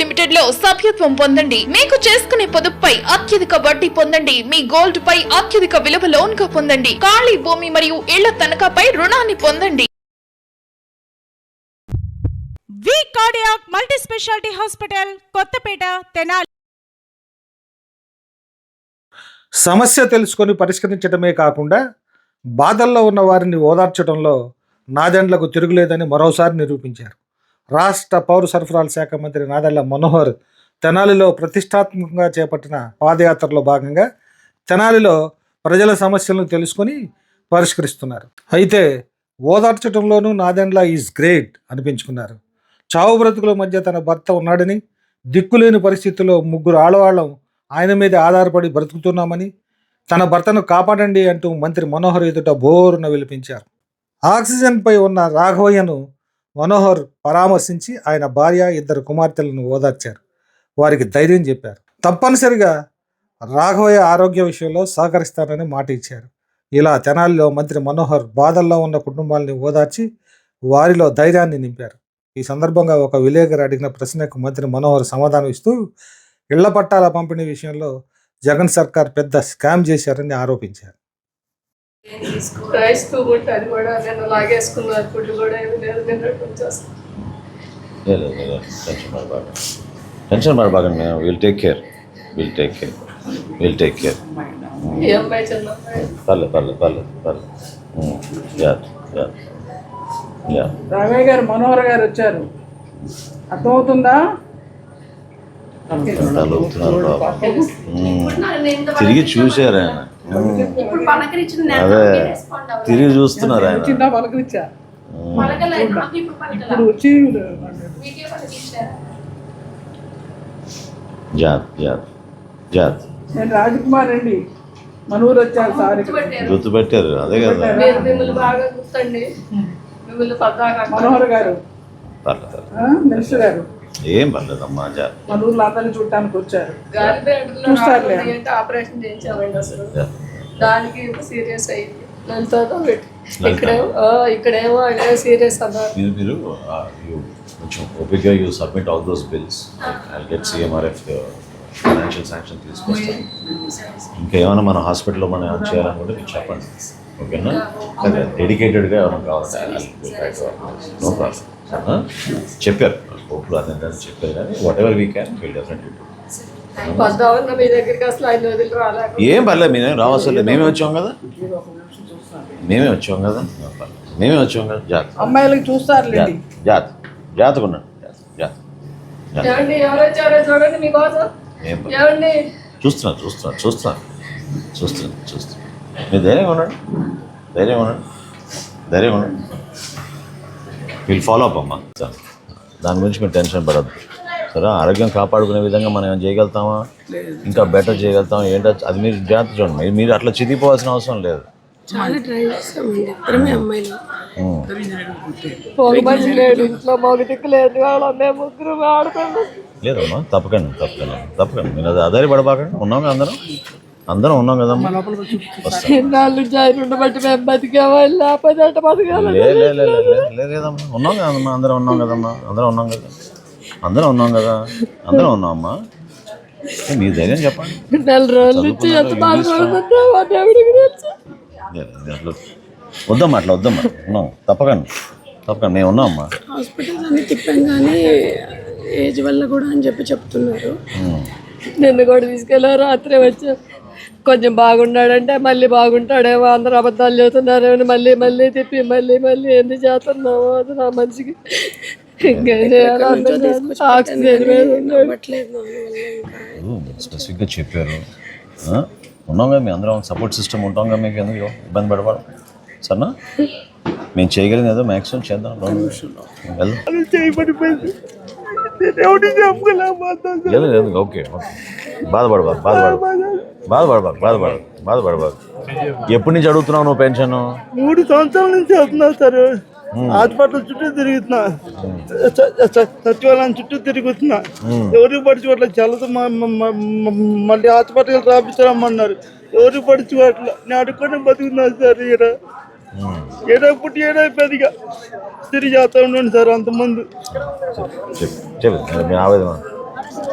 లిమిటెడ్లో సభ్యత్వం పొందండి. మీకు చేసుకునే పొదుపుపై అత్యధిక వడ్డీ పొందండి. మీ గోల్డ్ పై అత్యధిక విలువ లోన్గా పొందండి. ఖాళీ భూమి మరియు ఇళ్ళ తనఖాపై రుణాన్ని పొందండి. V cardiac multi speciality hospital Kothapeta Tenali. సమస్య తెలుసుకొని పరిష్కరించడమే కాకుండా బాధల్లో ఉన్న వారిని ఓదార్చడంలో నాదెండ్లకు తిరుగులేదని మరోసారి నిరూపించారు. రాష్ట్ర పౌర సరఫరాల శాఖ మంత్రి నాదెళ్ళ మనోహర్ తెనాలిలో ప్రతిష్టాత్మకంగా చేపట్టిన పాదయాత్రలో భాగంగా తెనాలిలో ప్రజల సమస్యలను తెలుసుకొని పరిష్కరిస్తున్నారు. అయితే ఓదార్చడంలోనూ నాదెండ్ల ఈజ్ గ్రేట్ అనిపించుకున్నారు. చావు బ్రతుకుల మధ్య తన భర్త ఉన్నాడని దిక్కులేని పరిస్థితుల్లో ముగ్గురు ఆడవాళ్ళం ఆయన మీద ఆధారపడి బ్రతుకుతున్నామని తన భర్తను కాపాడండి అంటూ మంత్రి మనోహర్ ఎదుట బోరున విలిపించారు. ఆక్సిజన్పై ఉన్న రాఘవయ్యను మనోహర్ పరామర్శించి ఆయన భార్య ఇద్దరు కుమార్తెలను ఓదార్చారు. వారికి ధైర్యం చెప్పారు. తప్పనిసరిగా రాఘవయ్య ఆరోగ్య విషయంలో సహకరిస్తానని మాట ఇచ్చారు. ఇలా తెనాలిలో మంత్రి మనోహర్ బాధల్లో ఉన్న కుటుంబాలని ఓదార్చి వారిలో ధైర్యాన్ని నింపారు. ఈ సందర్భంగా ఒక విలేకరు అడిగిన ప్రశ్నకు మంత్రి మనోహర్ సమాధానం ఇస్తూ ఇళ్ళ పట్టాల పంపిణీ విషయంలో జగన్ సర్కార్ పెద్ద స్కామ్ చేశారని ఆరోపించారు. అది కూడా నేను ఫుడ్ కూడా ఏమి లేదు నిన్నటి నుంచి వస్తాను లేదు లేదు టెన్షన్ పడబాకండి. టెన్షన్ పడబాకండి మేము will take care will take care will take care పర్లేదు పర్లేదు పర్లేదు పర్లేదు యా యా యా రామయ్య గారు మనోహర్ గారు వచ్చారు. అర్థమవుతుందా. తిరిగి చూశారు ఆయన. అదే. తిరిగి చూస్తున్నారు ఆయన. చిన్న పలకరించా. ఇప్పుడు వచ్చి జాత్ జాత్ జాత్. నేను రాజకుమార్ అండి మనూరు వచ్చారు సార్. గుర్తుపెట్టారు. అదే కదా. మీరు మిమ్మల్ని బాగా గుర్తండి. మిమ్మల్ని మనోహర్ గారు. మినిస్టర్ గారు. ఏం పర్లేదమ్మా అందరినీ చూడటానికి వచ్చారు. గాలి చూస్తారులే. ఏంటి ఆపరేషన్ చేయించామండి అసలు. దానికి సీరియస్ అయింది. పెట్టి. ఇక్కడేమో ఆ, ఇక్కడేమో అదే సీరియస్ అన్నారు. మీరు మీరు ఆ, you కొంచెం ఓపిక్గా you submit all those bills I get CMRF financial sanction తీసుకొస్తాను. ఇంకేమైనా మన హాస్పిటల్లో మనం ఏమైనా చేయాలనుకుంటే మీరు చెప్పండి. ఓకేనా? డెడికేటెడ్గా ఏమైనా కావాలి నో ప్రాబ్లం చెప్పారు. హోప్లో అదే చెప్పారు కానీ what ever we can will రాలేక ఏం పర్లేదు మేమేం రావసలేదు మేమే వచ్చాం కదా? మేమే వచ్చాం కదా. మేమే వచ్చాం కదా? జాత్ అమ్మాయిలకి చూస్తారులేండి. జాత్ జాత్ ఉన్నాడు చూస్తున్నారు చూస్తున్నారు చూస్తున్నారు. చూస్తున్నారు చూస్తున్నారు. మీరు ధైర్యంగా ఉండండి. ధైర్యంగా ఉండండి. ధైర్యంగా ఉండండి. వీళ్ళు ఫాలో అప్ అమ్మా. సరే. దాని గురించి మీరు టెన్షన్ పడద్దు. సరే ఆరోగ్యం కాపాడుకునే విధంగా మనం ఏమైనా చేయగలుగుతామా? ఇంకా బెటర్ చేయగలుగుతాం ఏంటో అది మీరు జాగ్రత్త చూడండి. మీరు- మీరు అట్లా చితిపోవాల్సిన అవసరం లేదు. చాలా ట్రై చేస్తామండి. ఇద్దరమే అమ్మాయిలు. ఉం. మగ మనిషి లేడు ఇంట్లో మగ దిక్కు లేదు మేము ముగ్గురు లేదమ్మా తప్పకండి తప్పకండి తప్పకండి. మీరు అది అదే పడబాకండి ఉన్నాం అందరం? అందరం ఉన్నాం కదమ్మా. నుంచి ఆయన ఉండబట్టి మేము బతికామా లేకపోతే అట్ట బతకాలి లే లే లే లే, లే, లే, లేదమ్మా. ఉన్నాం కదమ్మా అందరం ఉన్నాం కదమ్మా అందరం ఉన్నాం కదా. అందరం ఉన్నాం కదా. అందరం ఉన్నాం అమ్మా ఏ, మీ ధైర్యం చెప్పండి. నెల రోజుల నుంచి ఎంత బాధపడుతుంటామో దేవుడికి తెలుసు. లే, లే, అట్లా వద్దమ్మా అట్లా వద్దమ్మా. ఉన్నాం. తప్పకండి. తప్పకండి. మేము ఉన్నాం అమ్మా హాస్పిటల్స్ అన్ని తిప్పాం కానీ ఏజ్ వల్ల కూడా అని చెప్పి చెప్తున్నారు. నిన్ను కూడా తీసుకెళ్ళా రాత్రి వచ్చా కొంచెం బాగున్నాడంటే మళ్ళీ బాగుంటాడేమో అందరు అబద్ధాలు చెబుతున్నారేమో మళ్ళీ మళ్ళీ తిప్పి మళ్ళీ మళ్ళీ ఎందుకు చేస్తున్నామో అది నా మనిషికి? స్పెసిఫిక్గా చెప్పారు. ఆ? ఉన్నాం కదా మీ అందరం? సపోర్ట్ సిస్టమ్ ఉంటాం కదా మీకు ఎందుకు ఇబ్బంది పడబడం సరేనా? మేము చేయగలిగింది ఏదో మ్యాక్సిమం చేద్దాం. వెళ్దాం లేదు లేదు ఓకే ఓకే. బాధపడబాకు బాధపడబాకు బాధపడ బాధపడబాకు ఎప్పటి నుంచి అడుగుతున్నావు నువ్వు పెన్షన్ మూడు సంవత్సరాల నుంచి వస్తున్నా సార్ హాస్పిటల్ చుట్టూ తిరుగుతున్నా సచివాలయం చుట్టూ తిరుగుతున్నా ఎవరికి పడిచిపోవట్లేదు చల్లదు మళ్ళీ హాస్పిటల్ రాపించరమ్మన్నారు ఎవరికి పడిచిపోవట్లే నేను అడుక్కొని బతుకున్నా సార్ ఈడ ఏడో పుట్టి ఏడో పెద్దగా తిరిగి చేస్తా ఉండండి సార్ అంతమంది చెప్పు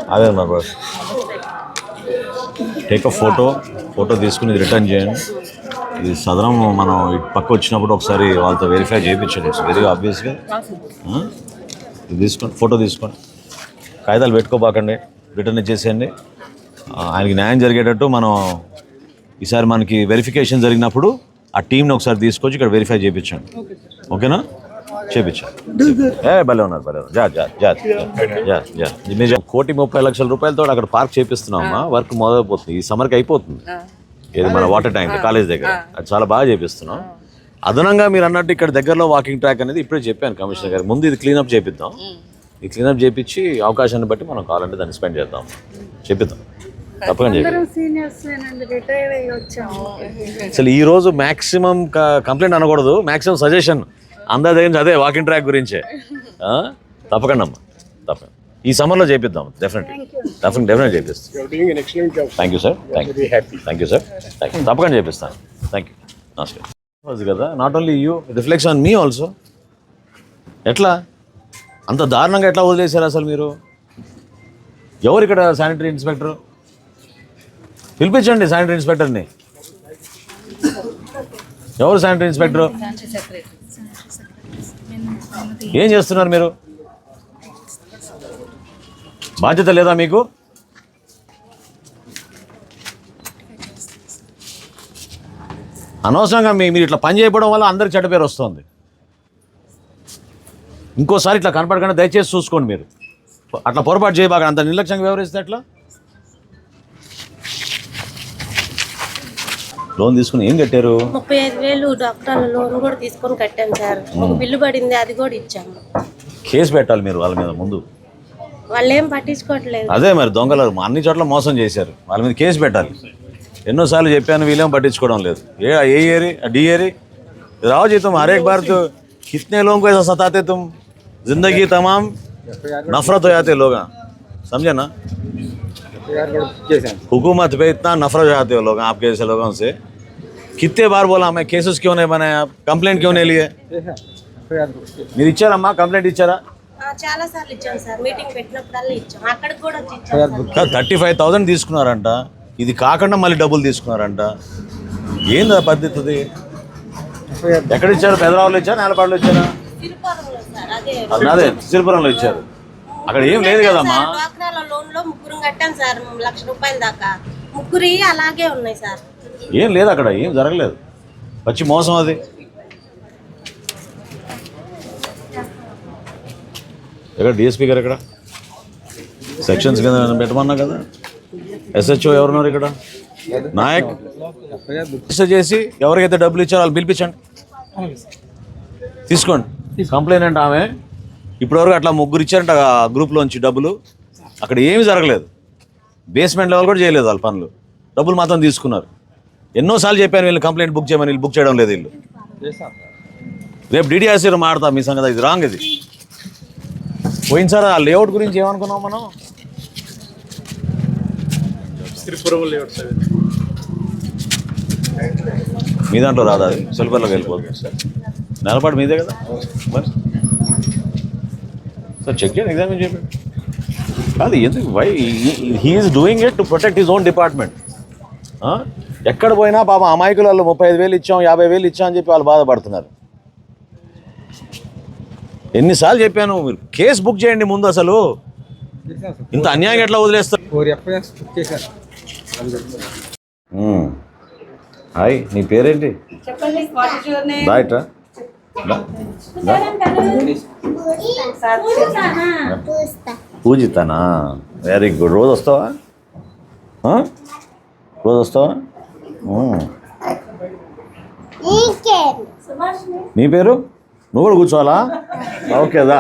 ఆవేదన boss take a photo photo తీసుకుని రిటర్న్ చేయండి. ఇది సదరం మనం ఇటు పక్క వచ్చినప్పుడు ఒకసారి వాళ్ళతో వెరిఫై చేయించండి. ఇట్స్ వెరీ ఆబ్వియస్గా ఇది తీసుకోండి. ఫోటో తీసుకోండి. కాగితాలు పెట్టుకోబాకండి. రిటర్న్ ఇచ్చేసేయండి ఆయనకి న్యాయం జరిగేటట్టు మనం ఈసారి మనకి వెరిఫికేషన్ జరిగినప్పుడు ఆ టీంని ఒకసారి తీసుకొచ్చి ఇక్కడ వెరిఫై చేయించండి. ఓకేనా ఏ భలే ఉన్నారు భలే ఉన్నారు. జా జా జా జా జా మీరు చెప్ప- కోటి ముప్పై లక్షల రూపాయలతో అక్కడ పార్క్ చేపిస్తున్నామా? వర్క్ మొదలైపోతుంది. ఈ సమ్మర్కి అయిపోతుంది. ఇది మన వాటర్ ట్యాంక్ కాలేజ్ దగ్గర. అది చాలా బాగా చేపిస్తున్నాం. అదనంగా మీరు అన్నట్టు ఇక్కడ దగ్గరలో వాకింగ్ ట్రాక్ అనేది ఇప్పుడే చెప్పాను కమిషనర్ గారు. ముందు ఇది క్లీనప్ చేపిద్దాం. ఈ క్లీనప్ చేపించి అవకాశాన్ని బట్టి మనం కావాలంటే దాన్ని స్పెండ్ చేద్దాం. చేపిద్దాం. తప్పకుండా అసలు ఈ రోజు మాక్సిమం కంప్లైంట్ అనకూడదు. మాక్సిమం సజెషన్ అందరి దగ్గర నుంచి అదే వాకింగ్ ట్రాక్ గురించే. ఆ? తప్పకుండా అమ్మా. తప్పకుండా. ఈ సమ్మర్లో చేపిద్దాం డెఫినెట్లీ డెఫినెట్ డెఫినెట్ చేపిస్తాం. Thank you sir thank you thank you sir thank you తప్పకుండా చేపిస్తాను థ్యాంక్ యూ నమస్కారం కదా? Not only you reflex on me also ఎట్లా? అంత దారుణంగా ఎట్లా వదిలేశారు అసలు మీరు? ఎవరు ఇక్కడ శానిటరీ ఇన్స్పెక్టర్ పిలిపించండి శానిటరీ ఇన్స్పెక్టర్ని ఎవరు శానిటరీ ఇన్స్పెక్టర్ ఏం చేస్తున్నారు మీరు? బాధ్యత లేదా మీకు? అనవసరంగా మీ మీరు ఇట్లా పని చేయడం వల్ల అందరికి చెడ్డ పేరు వస్తుంది. ఇంకోసారి ఇట్లా కనపడకుండా దయచేసి చూసుకోండి మీరు. అట్లా పొరపాటు చేయబాక అంత నిర్లక్ష్యంగా వ్యవహరిస్తే ఎట్లా? లోన్ తీసుకుని ఏం కట్టారు ముప్పై ఐదు వేలు డాక్టర్ల లోన్ కూడా తీసుకొని కట్టాం సార్ ఒక బిల్లు పడింది అది కూడా ఇచ్చాము కేసు పెట్టాలి మీరు వాళ్ళ మీద ముందు వాళ్ళు ఏం పట్టించుకోవట్లేదు అదే మరి దొంగలు అన్ని చోట్ల మోసం చేశారు వాళ్ళ మీద కేసు పెట్టాలి ఎన్నోసార్లు చెప్పాను వీళ్ళేం పట్టించుకోవడం లేదు ఏ ఏ ఏరి डी एरी राव जी तुम हर एक बार तो कितने लोगों को ऐसा सताते तुम जिंदगी तमाम नफरत हो जाते लोग समझे ना हुकूमत पे इतना नफरत हो जाते हो लोग आपके जैसे लोगों से कितने बार बोला मैं केसेस क्यों नहीं बनाए आप कंप्लेंट क्यों नहीं लिए మీరు ఇచ్చారమ్మా కంప్లైంట్ ఇచ్చారా ఆ, చాలా సార్లు ఇచ్చాం సార్ మీటింగ్ పెట్టినప్పుడల్లా ఇచ్చాం అక్కడికి కూడా వచ్చి ఇచ్చాం సార్. థర్టీ ఫైవ్ థౌసండ్ తీసుకున్నారంట ఇది కాకుండా మళ్ళీ డబ్బులు తీసుకున్నారంట ఏంది ఆ పద్ధతి అది? ఎక్కడ ఇచ్చారు పెదరావులో ఇచ్చారా నేలపాడులో ఇచ్చారా తిరుపతిలో సార్ అదే అది అదే సిరిపురంలో ఇచ్చారు అక్కడ ఏం లేదు కదమ్మా సార్, డ్వాక్రాల లోన్ లో ముగ్గురు కట్టాం సార్ లక్ష రూపాయల దాకా ముగ్గురి అలాగే ఉన్నాయి సార్ ఏం లేదు అక్కడ ఏం జరగలేదు. వచ్చి మోసం అది. ఎక్కడ డిఎస్పీ గారు ఎక్కడ? సెక్షన్స్ కింద పెట్టమన్నా కదా? ఎస్హెచ్ఓ ఎవరున్నారు ఇక్కడ? నాయక్. చేసి ఎవరికైతే డబ్బులు ఇచ్చారో వాళ్ళు పిలిపించండి. తీసుకోండి. కంప్లైంట్ ఆమె. ఇప్పటివరకు అట్లా ముగ్గురు ఇచ్చారంట ఆ గ్రూప్లోంచి డబ్బులు. అక్కడ ఏమీ జరగలేదు. బేస్మెంట్ లెవెల్ కూడా చేయలేదు వాళ్ళ పనులు. డబ్బులు మాత్రం తీసుకున్నారు. ఎన్నోసార్లు చెప్పాను వీళ్ళు కంప్లైంట్ బుక్ చేయమని వీళ్ళు బుక్ చేయడం లేదు వీళ్ళు. రేపు డీడీఆర్సీ మాడతాం మీ సంగతి ఇది రాంగ్ ఇది. పోయినసారి ఆ లేఅవుట్ గురించి ఏమనుకున్నాం మనం? మీ దాంట్లో రాదా అది? సిల్వర్లోకి వెళ్ళిపోతుంది సార్ నెలపాటు మీదే కదా? మరి? సార్ చెక్ చేయండి ఎగ్జామిన్ చేయండి కాదు ఎందుకు? Why he's doing it to protect his own department ఎక్కడ పోయినా పాప అమాయకులు వాళ్ళు ముప్పై ఐదు వేలు ఇచ్చాం యాభై వేలు ఇచ్చాం అని చెప్పి వాళ్ళు బాధపడుతున్నారు. ఎన్నిసార్లు చెప్పాను మీరు కేసు బుక్ చేయండి ముందు అసలు. ఇంత అన్యాయం ఎట్లా వదిలేస్తారు. హాయ్ నీ పేరేంటి? రైట్ పూజితానా? వెరీ గుడ్ రోజు వస్తావా? రోజు వస్తావా. నీ పేరు? నువ్వు కూడా కూర్చోవాలా? ఓకేదా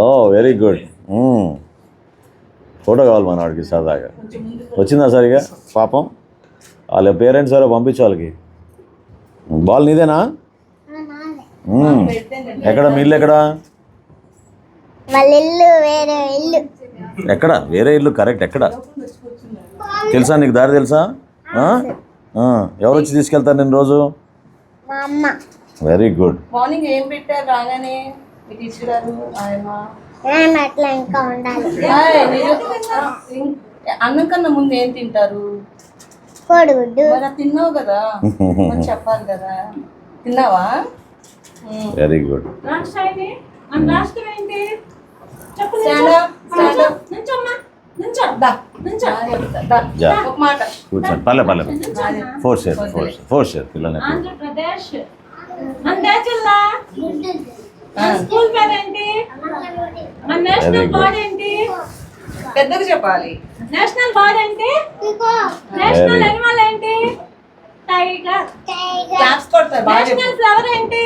ఓ వెరీ గుడ్. ఫోటో కావాలి మన వాడికి సరదాగా. వచ్చిందా సరిగా? పాపం. వాళ్ళ పేరెంట్స్ ఎవరో పంపించు వాళ్ళకి బాల్ నీదేనా. ఎక్కడ? మీ ఇల్లు ఎక్కడ? వాళ్ళ ఇల్లు వేరే ఇల్లు. ఎక్కడ? వేరే ఇల్లు కరెక్ట్. ఎక్కడ? తెలుసా నీకు దారి తెలుసా? ఆ? ఆ. ఎవరు వచ్చి తీసుకెళ్తారు నేను రోజు? మా అమ్మ. వెరీ గుడ్ మార్నింగ్ ఏం పెట్టారు రాగానే? అన్నం కన్నా ముందు ఏం తింటారు? తిన్నావు కదా? చెప్పాలి కదా. తిన్నావా? వెరీ గుడ్ Stand కూర్చోండి పర్లే పర్లే. ఆంధ్రప్రదేశ్. జిల్లా. పేరేంటి? మన Very నేషనల్ good. బర్డ్ ఏంటి పెద్దగా చెప్పాలి. నేషనల్ బర్డ్ ఏంటి నేషనల్ అనిమల్ ఏంటి? టైగర్. నేషనల్ ఫ్లవర్ ఏంటి?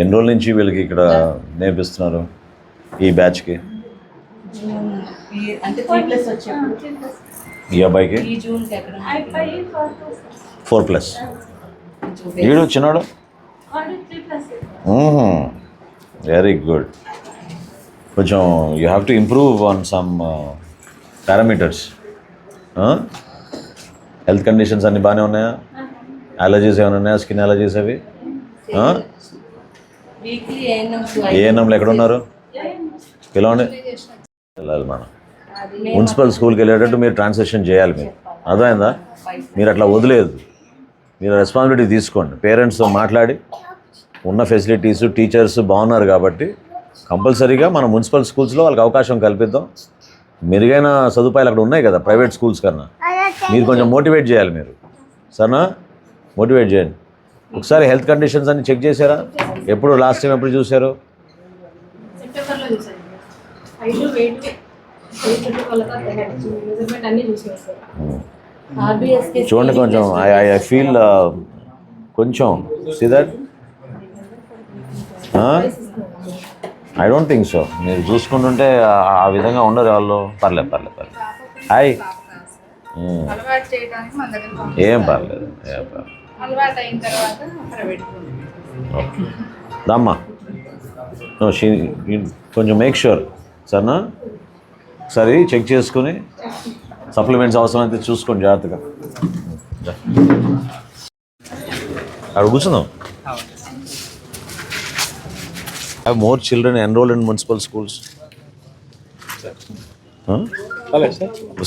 ఎన్ని రోజుల నుంచి వీళ్ళకి ఇక్కడ నేర్పిస్తున్నారు ఈ బ్యాచ్కి అంటే త్రీ ప్లస్ వచ్చేప్పుడు. ఈ అబ్బాయికి? ఈ ఎక్కడ ఫోర్ ప్లస్ వీడు చిన్నాడు త్రీ ప్లస్ వెరీ గుడ్ కొంచెం you have to improve on some parameters health conditions అన్నీ బాగానే ఉన్నాయా? అలర్జీస్ ఏమైనా ఉన్నాయా? స్కిన్ అలర్జీస్ అవి? వీక్లీ ఏఎన్ఎం ఏ ఎన్ఎంలు ఎక్కడ ఉన్నారు? పిలవండి. వెళ్ళాలి మనం. మున్సిపల్ స్కూల్కి వెళ్ళేటట్టు మీరు ట్రాన్సాక్షన్ చేయాలి మీరు. అర్థమైందా? మీరు అట్లా వదిలేదు. మీరు రెస్పాన్సిబిలిటీ తీసుకోండి. పేరెంట్స్తో మాట్లాడి ఉన్న ఫెసిలిటీస్ టీచర్స్ బాగున్నారు కాబట్టి కంపల్సరీగా మన మున్సిపల్ స్కూల్స్లో వాళ్ళకి అవకాశం కల్పిద్దాం. మెరుగైన సదుపాయాలు అక్కడ ఉన్నాయి కదా ప్రైవేట్ స్కూల్స్ కన్నా. మీరు కొంచెం మోటివేట్ చేయాలి మీరు. సరేనా? మోటివేట్ చేయండి. ఒకసారి హెల్త్ కండిషన్స్ అన్ని చెక్ చేశారా? ఎప్పుడు లాస్ట్ టైం ఎప్పుడు చూశారు? Hmm. చూడండి కొంచెం ఐ ఐ ఫీల్ కొంచెం. See that I don't think so మీరు చూసుకుంటుంటే ఆ- విధంగా ఉండరు వాళ్ళు పర్లేదు పర్లేదు పర్లేదు. Hi hmm. ఏం పర్లేదు ఏం పర్లేదు. ఓకే దమ్మా కొంచెం మేక్ షూర్ సరేనా ఒకసారి చెక్ చేసుకుని సప్లిమెంట్స్ అవసరం అయితే చూసుకోండి జాగ్రత్తగా. అక్కడ కూర్చుందాం. Have more children enrol in municipal schools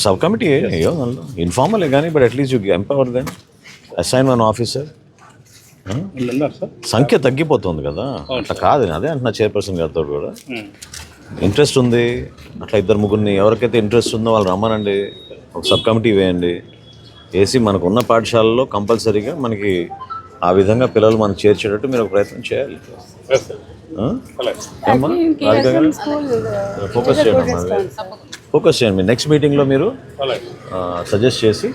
sub committee అయ్యో ఇన్ఫార్మలే కానీ but at least you empower then assign one officer సంఖ్య తగ్గిపోతుంది కదా. అట్లా కాదు అదే అంటున్నా చైర్పర్సన్ గారితో కూడా. ఇంట్రెస్ట్ ఉంది. అట్లా ఇద్దరు ముగ్గురిని ఎవరికైతే ఇంట్రెస్ట్ ఉందో వాళ్ళు రమ్మనండి. ఒక సబ్ కమిటీ వేయండి. వేసి మనకు ఉన్న పాఠశాలలో కంపల్సరీగా మనకి ఆ విధంగా పిల్లలు మనం చేర్చేటట్టు మీరు ఒక ప్రయత్నం చేయాలి? ఫోకస్ చేయండి. ఫోకస్ చేయండి. మీరు నెక్స్ట్ మీటింగ్లో మీరు సజెస్ట్ చేసి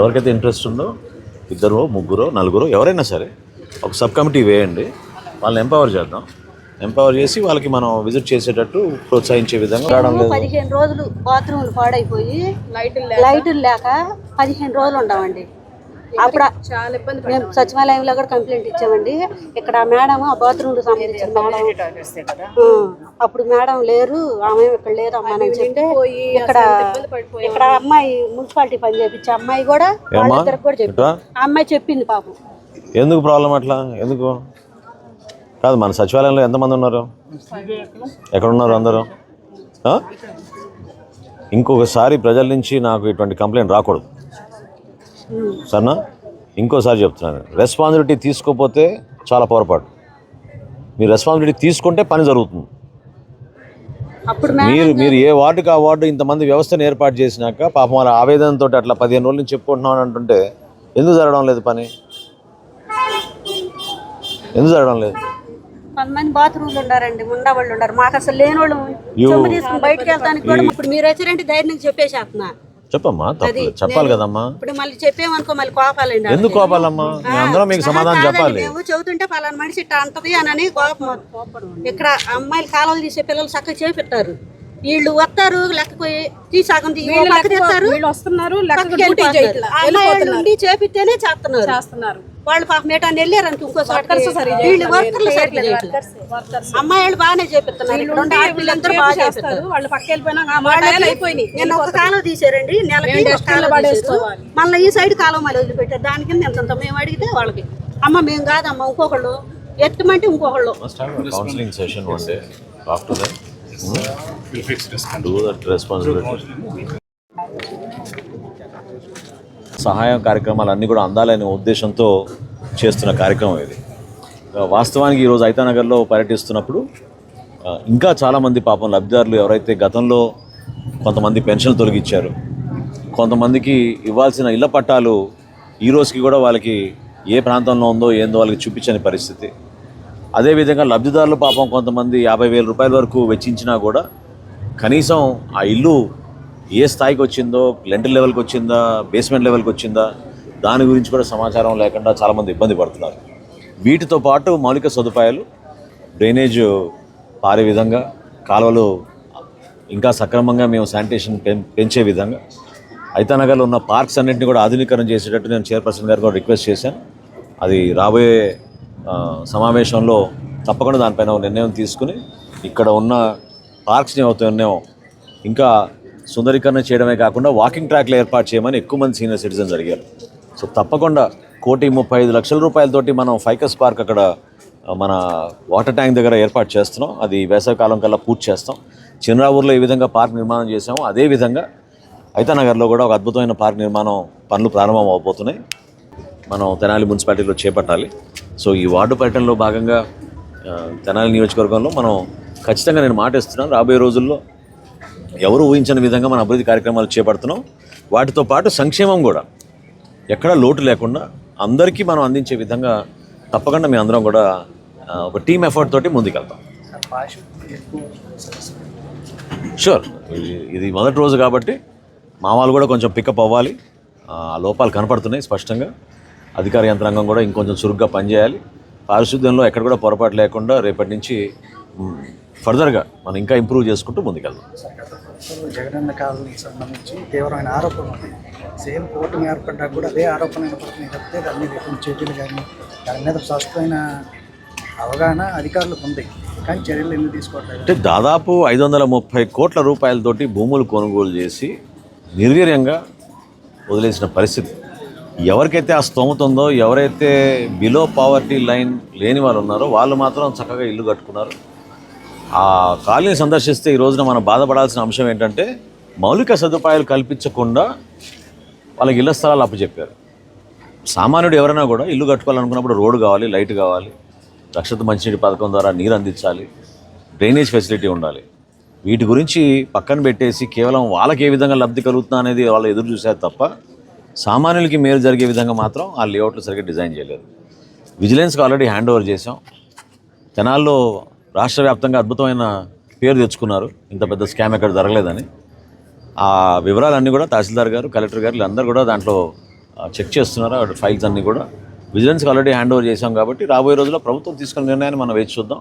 ఎవరికైతే ఇంట్రెస్ట్ ఉందో ఇద్దరు ముగ్గురు నలుగురు ఎవరైనా సరే ఒక సబ్ కమిటీ వేయండి. వాళ్ళని ఎంపవర్ చేద్దాం. ఎంపవర్ చేసి వాళ్ళకి మనం విజిట్ చేసేటట్టు ప్రోత్సహించే విధంగా పదిహేను రోజులు బాత్రూమ్లు పాడైపోయి లైట్లు లేక? పదిహేను రోజులు ఉండమండి. అప్పుడు చాలా ఇబ్బంది మేము సచివాలయంలో కూడా కంప్లైంట్ ఇచ్చామండి. ఇక్కడ మేడం ఆ బాత్రూమ్ సంబంధించిన మేడం. అప్పుడు మేడం లేరు ఆమె ఇక్కడ లేదు అమ్మా అని చెప్తే ఇక్కడ ఇక్కడ అమ్మాయి మున్సిపాలిటీ పని చేపించే అమ్మాయి కూడా వాళ్ళిద్దరికి కూడా చెప్పింది ఆ అమ్మాయి చెప్పింది పాపం. ఎందుకు ప్రాబ్లం అట్లా? ఎందుకు? కాదు మన సచివాలయంలో ఎంతమంది ఉన్నారు? ఎక్కడ ఉన్నారు అందరూ? ఇంకొకసారి ప్రజల నుంచి నాకు ఇటువంటి కంప్లైంట్ రాకూడదు. సరేనా? ఇంకోసారి చెప్తున్నాను. రెస్పాన్సిబిలిటీ తీసుకోకపోతే చాలా పొరపాటు. మీరు రెస్పాన్సిబిలిటీ తీసుకుంటే పని జరుగుతుంది. మీరు మీరు ఏ వార్డుకి ఆ వార్డు ఇంతమంది వ్యవస్థను ఏర్పాటు చేసినాక పాపం వాళ్ళ ఆవేదనతో అట్లా పదిహేను రోజుల నుంచి చెప్పుకుంటున్నాం అని అంటుంటే ఎందుకు జరగడం లేదు పని? ఎందుకు జరగడం లేదు? కొంతమంది బాత్రూమ్లు ఉండారండి ఉండవాళ్ళు ఉన్నారు మాకు అసలు లేని వాళ్ళు సొమ్ము తీసుకుని బయటకు వెళ్తానికి కూడా ఇప్పుడు మీరు వచ్చారంటే ధైర్యం చెప్పేసేస్తున్నా. చెప్పమ్మా చెప్పాలి కదమ్మా. ఇప్పుడు మళ్ళీ చెప్పేమనుకో మళ్ళీ కోపాలండి ఎందుకు కోపాలమ్మా? మేము అందరం మీకు సమాధానం చెప్పాలి. మేము చెబుతుంటే పలానా మనిషి ఇట్లా అంటది అని కోపం ఇక్కడ అమ్మాయిలు కాలువలు తీసే పిల్లలు చక్కగా చేపిస్తారు. వీళ్ళు వస్తారు లెక్కకు తీసి సగం తీసి ఓ పక్క తీస్తారు. వీళ్ళు వస్తున్నారు ఉండి చేపిస్తేనే చేస్తున్నారు. చేస్తున్నారు. వాళ్ళు పాపం ఏటాన్ని వెళ్ళారంట ఇంకో వీళ్ళు వర్కర్లు సరిగ్గా చేయట్లేదు. అమ్మాయిలు బాగానే చేపిస్తున్నారు. ఇక్కడ ఉండే బాగా చేపిస్తారు వాళ్ళు పక్క వెళ్ళిపోయినా ఆ మాట అయిపోయినాయి. నేను ఒక కాలువ తీసారండి నెలకి. మళ్ళీ ఈ సైడ్ కాలువ మళ్ళీ వదిలిపెట్టారు. దాని కింద ఎంత మేము అడిగితే వాళ్ళకి అమ్మ మేము కాదమ్మా ఇంకొకళ్ళు ఎత్తమంటే ఇంకొకళ్ళు. కౌన్సిలింగ్ సెషన్ ఆఫ్టర్ దట్ సహాయం కార్యక్రమాలు అన్నీ కూడా అందాలనే ఉద్దేశంతో చేస్తున్న కార్యక్రమం ఇది. వాస్తవానికి ఈరోజు ఐతానగర్లో పర్యటిస్తున్నప్పుడు ఇంకా చాలామంది పాపం లబ్ధిదారులు ఎవరైతే గతంలో కొంతమంది పెన్షన్లు తొలగించారు కొంతమందికి ఇవ్వాల్సిన ఇళ్ళ పట్టాలు ఈ రోజుకి కూడా వాళ్ళకి ఏ ప్రాంతంలో ఉందో ఏందో వాళ్ళకి చూపించని పరిస్థితి. అదేవిధంగా లబ్ధిదారులు పాపం కొంతమంది యాభై వేల రూపాయల వరకు వెచ్చించినా కూడా కనీసం ఆ ఇల్లు ఏ స్థాయికి వచ్చిందో లెంటర్ లెవెల్కి వచ్చిందా బేస్మెంట్ లెవెల్కి వచ్చిందా దాని గురించి కూడా సమాచారం లేకుండా చాలామంది ఇబ్బంది పడుతున్నారు. వీటితో పాటు మౌలిక సదుపాయాలు డ్రైనేజ్ పారే విధంగా కాలువలు ఇంకా సక్రమంగా మేము శానిటేషన్ పెం- పెంచే విధంగా ఐతానగర్లో ఉన్న పార్క్స్ అన్నింటినీ కూడా ఆధునీకరణ చేసేటట్టు నేను చైర్పర్సన్ గారు కూడా రిక్వెస్ట్ చేశాను. అది రాబోయే సమావేశంలో తప్పకుండా దానిపైన నిర్ణయం తీసుకుని ఇక్కడ ఉన్న పార్క్స్ని అవుతున్నాయో ఇంకా సుందరీకరణ చేయడమే కాకుండా వాకింగ్ ట్రాక్లు ఏర్పాటు చేయమని ఎక్కువ మంది సీనియర్ సిటిజన్స్ అడిగారు. సో తప్పకుండా కోటి ముప్పై ఐదు లక్షల రూపాయలతోటి మనం ఫైకస్ పార్క్ అక్కడ మన వాటర్ ట్యాంక్ దగ్గర ఏర్పాటు చేస్తున్నాం. అది వేసవికాలం కల్లా పూర్తి చేస్తాం. చిన్నరావూరులో ఏ విధంగా పార్క్ నిర్మాణం చేసాము అదే విధంగా ఐతానగర్లో కూడా ఒక అద్భుతమైన పార్క్ నిర్మాణం పనులు ప్రారంభం అవబోతున్నాయి. మనం తెనాలి మున్సిపాలిటీలో చేపట్టాలి. సో ఈ వార్డు పర్యటనలో భాగంగా తెనాలి నియోజకవర్గంలో మనం ఖచ్చితంగా నేను మాట ఇస్తున్నాను. రాబోయే రోజుల్లో ఎవరు ఊహించని విధంగా మన అభివృద్ధి కార్యక్రమాలు చేపడుతున్నాం. వాటితో పాటు సంక్షేమం కూడా. ఎక్కడా లోటు లేకుండా అందరికీ మనం అందించే విధంగా తప్పకుండా మేము అందరం కూడా ఒక టీమ్ ఎఫర్ట్ తోటి ముందుకెళ్తాం. షూర్ ఇది ఇది మొదటి రోజు కాబట్టి మా వాళ్ళు కూడా కొంచెం పికప్ అవ్వాలి. ఆ లోపాలు కనపడుతున్నాయి స్పష్టంగా. అధికార యంత్రాంగం కూడా ఇంకొంచెం చురుగ్గా పనిచేయాలి. పారిశుద్ధ్యంలో ఎక్కడ కూడా పొరపాటు లేకుండా రేపటి నుంచి ఫర్దర్గా మనం ఇంకా ఇంప్రూవ్ చేసుకుంటూ ముందుకెళ్దాం. జగనన్న కాలనీకి సంబంధించి తీవ్రమైన ఆరోపణలు ఉన్నాయి. సేమ్ కోర్టు ఏర్పడ్డా కూడా అదే ఆరోపణ ఏర్పడుతుంది తప్పితే దాని మీద ఎటువంటి చర్యలు కానీ దాని మీద స్పష్టమైన అవగాహన అధికారులకు ఉంది. కానీ చర్యలు ఎందుకు తీసుకోవట్లేదు? అంటే దాదాపు ఐదు వందల ముప్పై కోట్ల రూపాయలతోటి భూములు కొనుగోలు చేసి నిర్వీర్యంగా వదిలేసిన పరిస్థితి. ఎవరికైతే ఆ స్తోమత ఉందో ఎవరైతే బిలో పావర్టీ లైన్ లేని వాళ్ళు ఉన్నారో వాళ్ళు మాత్రం చక్కగా ఇల్లు కట్టుకున్నారు. ఆ కాలనీ సందర్శిస్తే ఈ రోజున మనం బాధపడాల్సిన అంశం ఏంటంటే మౌలిక సదుపాయాలు కల్పించకుండా వాళ్ళకి ఇళ్ళ స్థలాలు అప్పచెప్పారు. సామాన్యుడు ఎవరైనా కూడా ఇల్లు కట్టుకోవాలనుకున్నప్పుడు రోడ్డు కావాలి లైట్ కావాలి రక్షిత మంచినీటి పథకం ద్వారా నీరు అందించాలి డ్రైనేజ్ ఫెసిలిటీ ఉండాలి. వీటి గురించి పక్కన పెట్టేసి కేవలం వాళ్ళకి ఏ విధంగా లబ్ధి కలుగుతుందా అనేది వాళ్ళు ఎదురు చూశారు తప్ప సామాన్యులకి మేలు జరిగే విధంగా మాత్రం ఆ లేఅవుట్లు సరిగ్గా డిజైన్ చేయలేదు. విజిలెన్స్కి ఆల్రెడీ హ్యాండ్ ఓవర్ చేసాం జనాల్లో రాష్ట్ర వ్యాప్తంగా అద్భుతమైన పేరు తెచ్చుకున్నారు. ఇంత పెద్ద స్కామ్ ఎక్కడ జరగలేదని. ఆ వివరాలన్నీ కూడా తహసీల్దార్ గారు కలెక్టర్ గారు వీళ్ళందరూ కూడా దాంట్లో చెక్ చేస్తున్నారు. ఆ ఫైల్స్ అన్నీ కూడా. విజిలెన్స్కి ఆల్రెడీ హ్యాండ్ ఓవర్ చేశాం కాబట్టి రాబోయే రోజుల్లో ప్రభుత్వం తీసుకున్న నిర్ణయాన్ని మనం వేచి చూద్దాం.